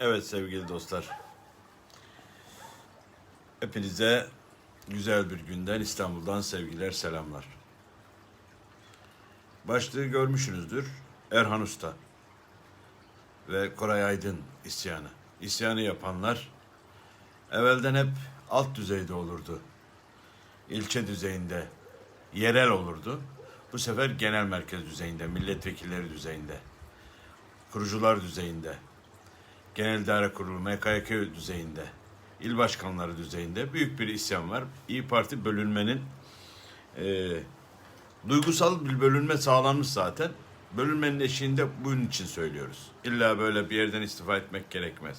Evet sevgili dostlar. Hepinize güzel bir günden İstanbul'dan sevgiler, selamlar. Başlığı görmüşsünüzdür. Erhan Usta ve Koray Aydın isyanı. İsyanı yapanlar evvelden hep alt düzeyde olurdu. İlçe düzeyinde, yerel olurdu. Bu sefer genel merkez düzeyinde, milletvekilleri düzeyinde, kurucular düzeyinde, Genel İdare Kurulu, MKYK düzeyinde, il başkanları düzeyinde büyük bir isyan var. İyi Parti bölünmenin e, duygusal bir bölünme sağlanmış zaten. Bölünmenin eşiğinde bunun için söylüyoruz. İlla böyle bir yerden istifa etmek gerekmez.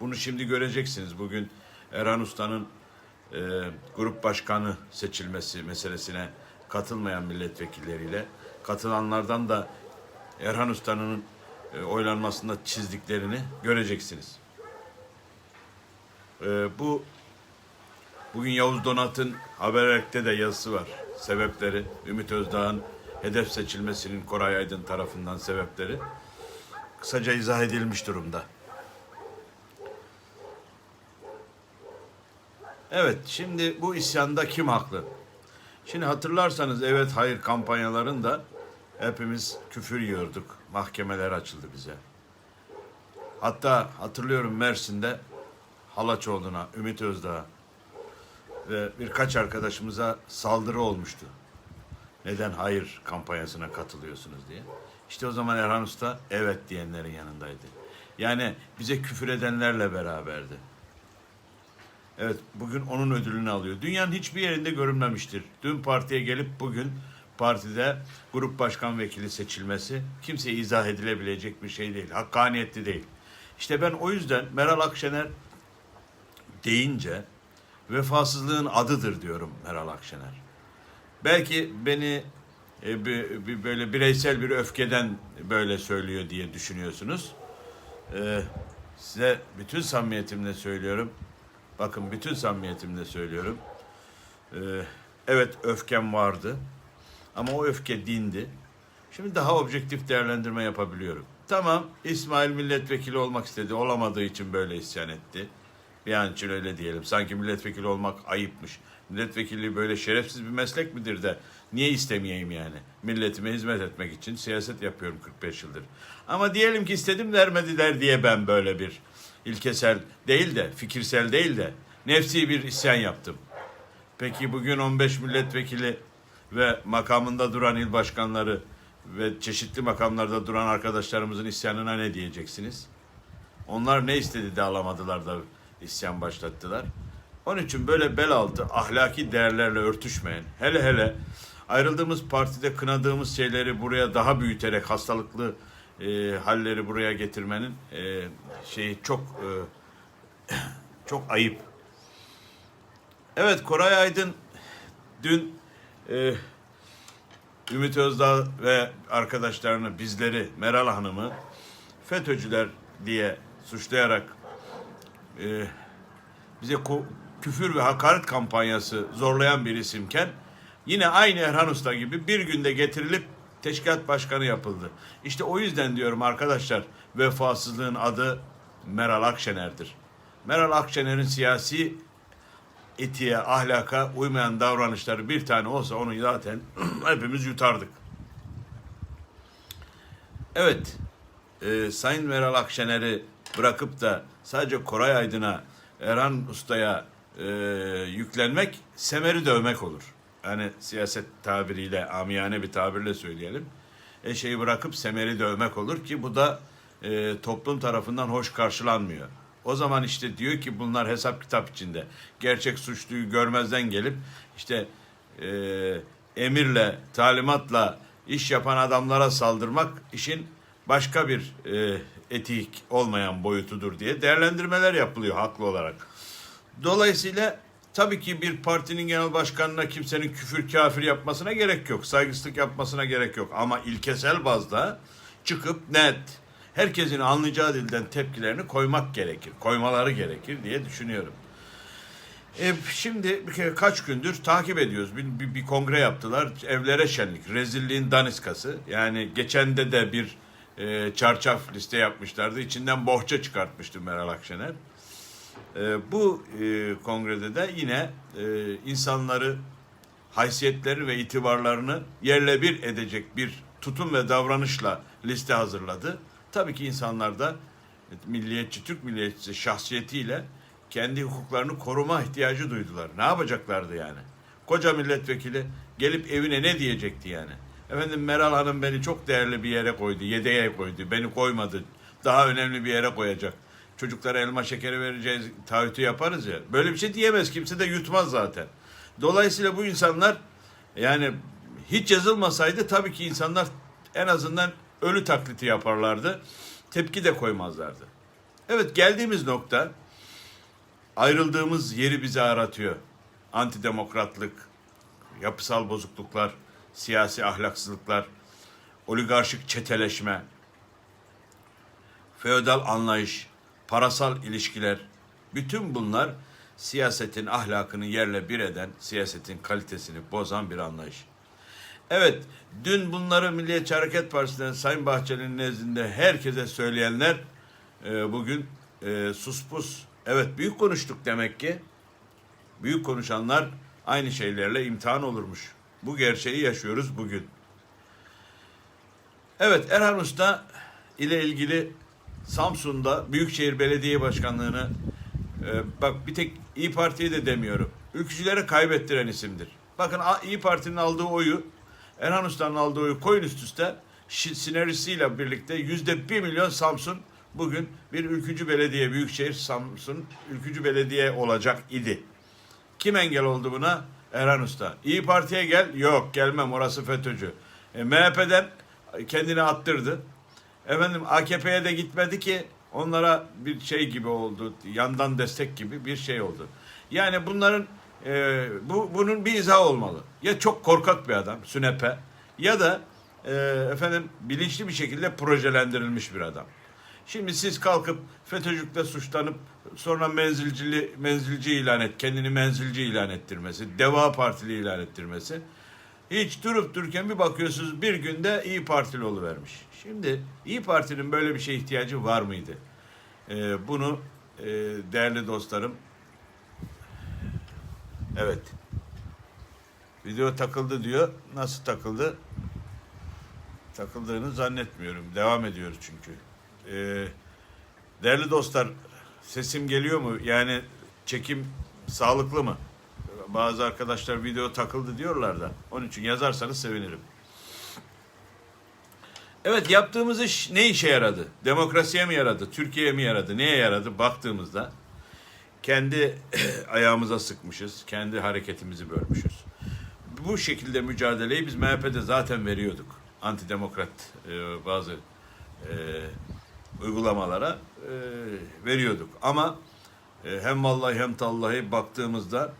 Bunu şimdi göreceksiniz. Bugün Erhan Usta'nın e, grup başkanı seçilmesi meselesine katılmayan milletvekilleriyle katılanlardan da Erhan Usta'nın oylanmasında çizdiklerini göreceksiniz. E, bu bugün Yavuz Donat'ın Habererk'te de yazısı var. Sebepleri Ümit Özdağ'ın hedef seçilmesinin Koray Aydın tarafından sebepleri kısaca izah edilmiş durumda. Evet, şimdi bu isyanda kim haklı? Şimdi hatırlarsanız evet hayır kampanyalarında hepimiz küfür yiyorduk. Mahkemeler açıldı bize. Hatta hatırlıyorum Mersin'de Halaçoğlu'na, Ümit Özdağ'a ve birkaç arkadaşımıza saldırı olmuştu. Neden hayır kampanyasına katılıyorsunuz diye. İşte o zaman Erhan Usta evet diyenlerin yanındaydı. Yani bize küfür edenlerle beraberdi. Evet bugün onun ödülünü alıyor. Dünyanın hiçbir yerinde görülmemiştir. Dün partiye gelip bugün partide grup başkan vekili seçilmesi kimseye izah edilebilecek bir şey değil. Hakkaniyetli değil. İşte ben o yüzden Meral Akşener deyince vefasızlığın adıdır diyorum Meral Akşener. Belki beni e, bir, bir böyle bireysel bir öfkeden böyle söylüyor diye düşünüyorsunuz. E, size bütün samimiyetimle söylüyorum. Bakın bütün samimiyetimle söylüyorum. E, evet öfkem vardı. Ama o öfke dindi. Şimdi daha objektif değerlendirme yapabiliyorum. Tamam İsmail milletvekili olmak istedi. Olamadığı için böyle isyan etti. Bir an için öyle diyelim. Sanki milletvekili olmak ayıpmış. Milletvekilliği böyle şerefsiz bir meslek midir de niye istemeyeyim yani? Milletime hizmet etmek için siyaset yapıyorum 45 yıldır. Ama diyelim ki istedim vermediler diye ben böyle bir ilkesel değil de fikirsel değil de nefsi bir isyan yaptım. Peki bugün 15 milletvekili ve makamında duran il başkanları ve çeşitli makamlarda duran arkadaşlarımızın isyanına ne diyeceksiniz? Onlar ne istedi de alamadılar da isyan başlattılar. Onun için böyle bel altı ahlaki değerlerle örtüşmeyen, hele hele ayrıldığımız partide kınadığımız şeyleri buraya daha büyüterek hastalıklı e, halleri buraya getirmenin e, şeyi çok e, çok ayıp. Evet Koray Aydın dün e, Ümit Özdağ ve arkadaşlarını bizleri Meral Hanım'ı FETÖ'cüler diye suçlayarak e, bize küfür ve hakaret kampanyası zorlayan bir isimken yine aynı Erhan Usta gibi bir günde getirilip teşkilat başkanı yapıldı. İşte o yüzden diyorum arkadaşlar vefasızlığın adı Meral Akşener'dir. Meral Akşener'in siyasi etiğe, ahlaka uymayan davranışları bir tane olsa onu zaten hepimiz yutardık. Evet, e, Sayın Meral Akşener'i bırakıp da sadece Koray Aydın'a, Erhan Usta'ya e, yüklenmek semeri dövmek olur. Yani siyaset tabiriyle, amiyane bir tabirle söyleyelim. E şeyi bırakıp semeri dövmek olur ki bu da e, toplum tarafından hoş karşılanmıyor. O zaman işte diyor ki bunlar hesap kitap içinde. Gerçek suçluyu görmezden gelip işte e, emirle, talimatla iş yapan adamlara saldırmak işin başka bir e, etik olmayan boyutudur diye değerlendirmeler yapılıyor haklı olarak. Dolayısıyla tabii ki bir partinin genel başkanına kimsenin küfür kafir yapmasına gerek yok. Saygısızlık yapmasına gerek yok. Ama ilkesel bazda çıkıp net herkesin anlayacağı dilden tepkilerini koymak gerekir. Koymaları gerekir diye düşünüyorum. E, şimdi bir kaç gündür takip ediyoruz. Bir, bir, bir kongre yaptılar. Evlere şenlik. Rezilliğin daniskası. Yani geçende de bir e, çarçaf liste yapmışlardı. İçinden bohça çıkartmıştı Meral Akşener. E, bu e, kongrede de yine e, insanları haysiyetleri ve itibarlarını yerle bir edecek bir tutum ve davranışla liste hazırladı. Tabii ki insanlar da milliyetçi, Türk milliyetçisi şahsiyetiyle kendi hukuklarını koruma ihtiyacı duydular. Ne yapacaklardı yani? Koca milletvekili gelip evine ne diyecekti yani? Efendim Meral Hanım beni çok değerli bir yere koydu, yedeğe koydu, beni koymadı. Daha önemli bir yere koyacak. Çocuklara elma şekeri vereceğiz, taahhütü yaparız ya. Böyle bir şey diyemez, kimse de yutmaz zaten. Dolayısıyla bu insanlar yani hiç yazılmasaydı tabii ki insanlar en azından ölü taklidi yaparlardı. Tepki de koymazlardı. Evet geldiğimiz nokta ayrıldığımız yeri bize aratıyor. Antidemokratlık, yapısal bozukluklar, siyasi ahlaksızlıklar, oligarşik çeteleşme, feodal anlayış, parasal ilişkiler, bütün bunlar siyasetin ahlakını yerle bir eden, siyasetin kalitesini bozan bir anlayış. Evet, dün bunları Milliyetçi Hareket Partisi'nden Sayın Bahçeli'nin nezdinde herkese söyleyenler e, bugün e, suspus. Evet, büyük konuştuk demek ki. Büyük konuşanlar aynı şeylerle imtihan olurmuş. Bu gerçeği yaşıyoruz bugün. Evet, Erhan Usta ile ilgili Samsun'da Büyükşehir Belediye Başkanlığı'nı e, bak bir tek İyi Parti'ye de demiyorum. Ülkücülere kaybettiren isimdir. Bakın İyi Parti'nin aldığı oyu Erhan Usta'nın aldığı oyu koyun üst üste sinerjisiyle birlikte yüzde bir milyon Samsun bugün bir ülkücü belediye, Büyükşehir Samsun ülkücü belediye olacak idi. Kim engel oldu buna? Erhan Usta. İyi Parti'ye gel. Yok gelmem orası FETÖ'cü. E, MHP'den kendini attırdı. Efendim AKP'ye de gitmedi ki onlara bir şey gibi oldu. Yandan destek gibi bir şey oldu. Yani bunların e, bu bunun bir izahı olmalı. Ya çok korkak bir adam, sünepe ya da e, efendim bilinçli bir şekilde projelendirilmiş bir adam. Şimdi siz kalkıp FETÖ'cükle suçlanıp sonra menzilcili menzilci ilan et, kendini menzilci ilan ettirmesi, Deva Partili ilan ettirmesi. Hiç durup dururken bir bakıyorsunuz bir günde İyi Partili oluvermiş. Şimdi İyi Parti'nin böyle bir şeye ihtiyacı var mıydı? Ee, bunu e, değerli dostlarım evet video takıldı diyor. Nasıl takıldı? Takıldığını zannetmiyorum. Devam ediyoruz çünkü. Ee, değerli dostlar sesim geliyor mu? Yani çekim sağlıklı mı? Bazı arkadaşlar video takıldı diyorlar da. Onun için yazarsanız sevinirim. Evet yaptığımız iş ne işe yaradı? Demokrasiye mi yaradı? Türkiye'ye mi yaradı? Neye yaradı? Baktığımızda kendi ayağımıza sıkmışız. Kendi hareketimizi bölmüşüz. Bu şekilde mücadeleyi biz MHP'de zaten veriyorduk. Antidemokrat e, bazı e, uygulamalara e, veriyorduk. Ama e, hem vallahi hem tallahi baktığımızda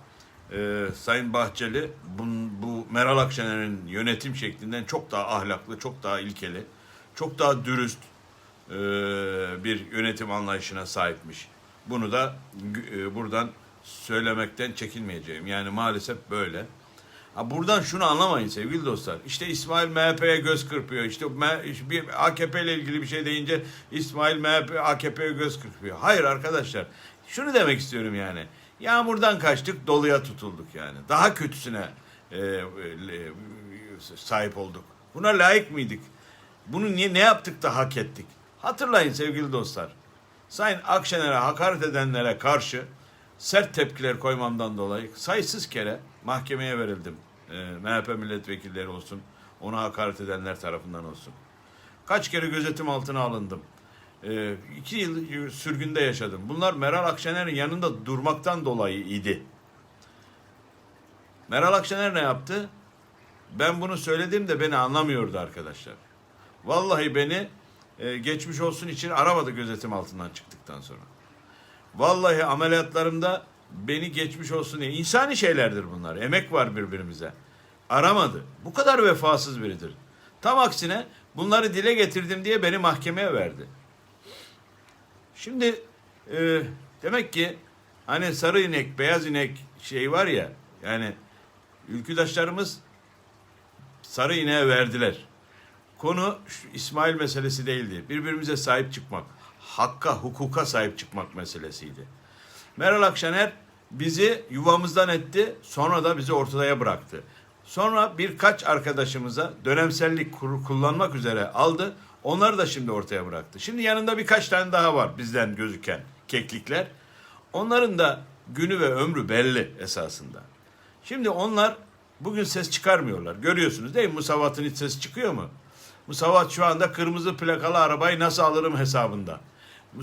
e, Sayın Bahçeli bu, bu Meral Akşener'in yönetim şeklinden çok daha ahlaklı, çok daha ilkeli, çok daha dürüst e, bir yönetim anlayışına sahipmiş. Bunu da e, buradan söylemekten çekinmeyeceğim. Yani maalesef böyle. Buradan şunu anlamayın sevgili dostlar. İşte İsmail MHP'ye göz kırpıyor. İşte bir AKP ile ilgili bir şey deyince İsmail MHP AKP'ye göz kırpıyor. Hayır arkadaşlar. Şunu demek istiyorum yani. Yağmurdan kaçtık, doluya tutulduk yani. Daha kötüsüne e, e, sahip olduk. Buna layık mıydık? Bunu niye ne yaptık da hak ettik? Hatırlayın sevgili dostlar. Sayın Akşener'e hakaret edenlere karşı sert tepkiler koymamdan dolayı sayısız kere mahkemeye verildim. E, MHP milletvekilleri olsun, ona hakaret edenler tarafından olsun. Kaç kere gözetim altına alındım. E, iki yıl sürgünde yaşadım. Bunlar Meral Akşener'in yanında durmaktan dolayı idi. Meral Akşener ne yaptı? Ben bunu söylediğimde beni anlamıyordu arkadaşlar. Vallahi beni e, geçmiş olsun için aramadı gözetim altından çıktıktan sonra. Vallahi ameliyatlarımda beni geçmiş olsun diye. insani şeylerdir bunlar. Emek var birbirimize. Aramadı. Bu kadar vefasız biridir. Tam aksine bunları dile getirdim diye beni mahkemeye verdi. Şimdi e, demek ki hani sarı inek, beyaz inek şey var ya yani ülküdaşlarımız sarı ineğe verdiler. Konu İsmail meselesi değildi. Birbirimize sahip çıkmak, hakka, hukuka sahip çıkmak meselesiydi. Meral Akşener bizi yuvamızdan etti, sonra da bizi ortaya bıraktı. Sonra birkaç arkadaşımıza dönemsellik kullanmak üzere aldı. Onları da şimdi ortaya bıraktı. Şimdi yanında birkaç tane daha var bizden gözüken keklikler. Onların da günü ve ömrü belli esasında. Şimdi onlar bugün ses çıkarmıyorlar. Görüyorsunuz değil mi? Musavat'ın hiç sesi çıkıyor mu? Musavat şu anda kırmızı plakalı arabayı nasıl alırım hesabında.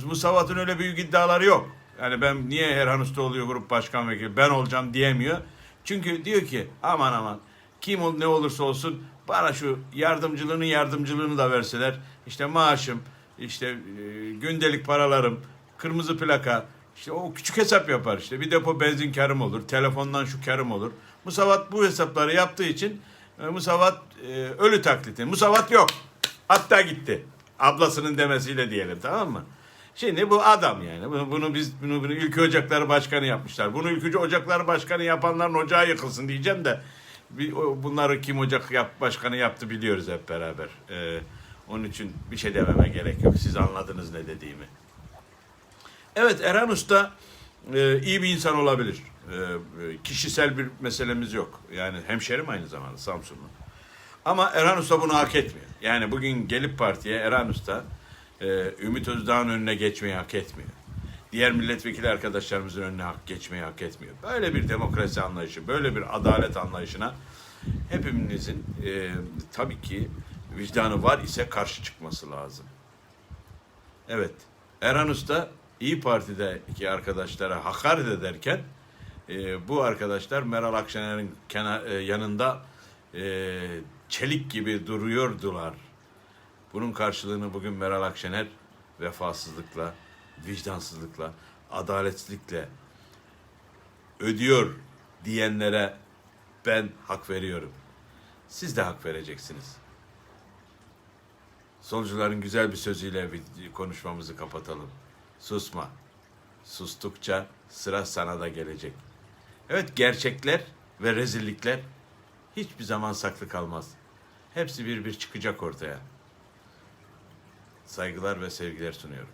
Musavat'ın öyle büyük iddiaları yok. Yani ben niye Erhan Usta oluyor grup başkan vekili ben olacağım diyemiyor. Çünkü diyor ki aman aman kim ol, ne olursa olsun bana şu yardımcılığını yardımcılığını da verseler işte maaşım işte e, gündelik paralarım kırmızı plaka işte o küçük hesap yapar işte bir depo benzin karım olur telefondan şu karım olur. Musavat bu hesapları yaptığı için Musavat e, ölü taklidi. Musavat yok. Hatta gitti. Ablasının demesiyle diyelim tamam mı? Şimdi bu adam yani. Bunu, biz bunu, bunu Ülke Ocakları Başkanı yapmışlar. Bunu Ülke Ocakları Başkanı yapanların ocağı yıkılsın diyeceğim de bunları kim ocak yap, başkanı yaptı biliyoruz hep beraber. Ee, onun için bir şey dememe gerek yok. Siz anladınız ne dediğimi. Evet Erhan Usta e, iyi bir insan olabilir. E, e, kişisel bir meselemiz yok. Yani hemşerim aynı zamanda Samsunlu. Ama Erhan Usta bunu hak etmiyor. Yani bugün gelip partiye Erhan Usta e, Ümit Özdağ'ın önüne geçmeyi hak etmiyor. Diğer milletvekili arkadaşlarımızın önüne hak geçmeyi hak etmiyor. Böyle bir demokrasi anlayışı, böyle bir adalet anlayışına hepimizin e, tabii ki vicdanı var ise karşı çıkması lazım. Evet. Erhan Usta İyi Parti'deki arkadaşlara hakaret ederken e, bu arkadaşlar Meral Akşener'in e, yanında e, çelik gibi duruyordular. Bunun karşılığını bugün Meral Akşener vefasızlıkla, vicdansızlıkla, adaletsizlikle ödüyor diyenlere ben hak veriyorum. Siz de hak vereceksiniz. Solcuların güzel bir sözüyle konuşmamızı kapatalım. Susma. Sustukça sıra sana da gelecek. Evet gerçekler ve rezillikler hiçbir zaman saklı kalmaz. Hepsi bir bir çıkacak ortaya. Saygılar ve sevgiler sunuyorum.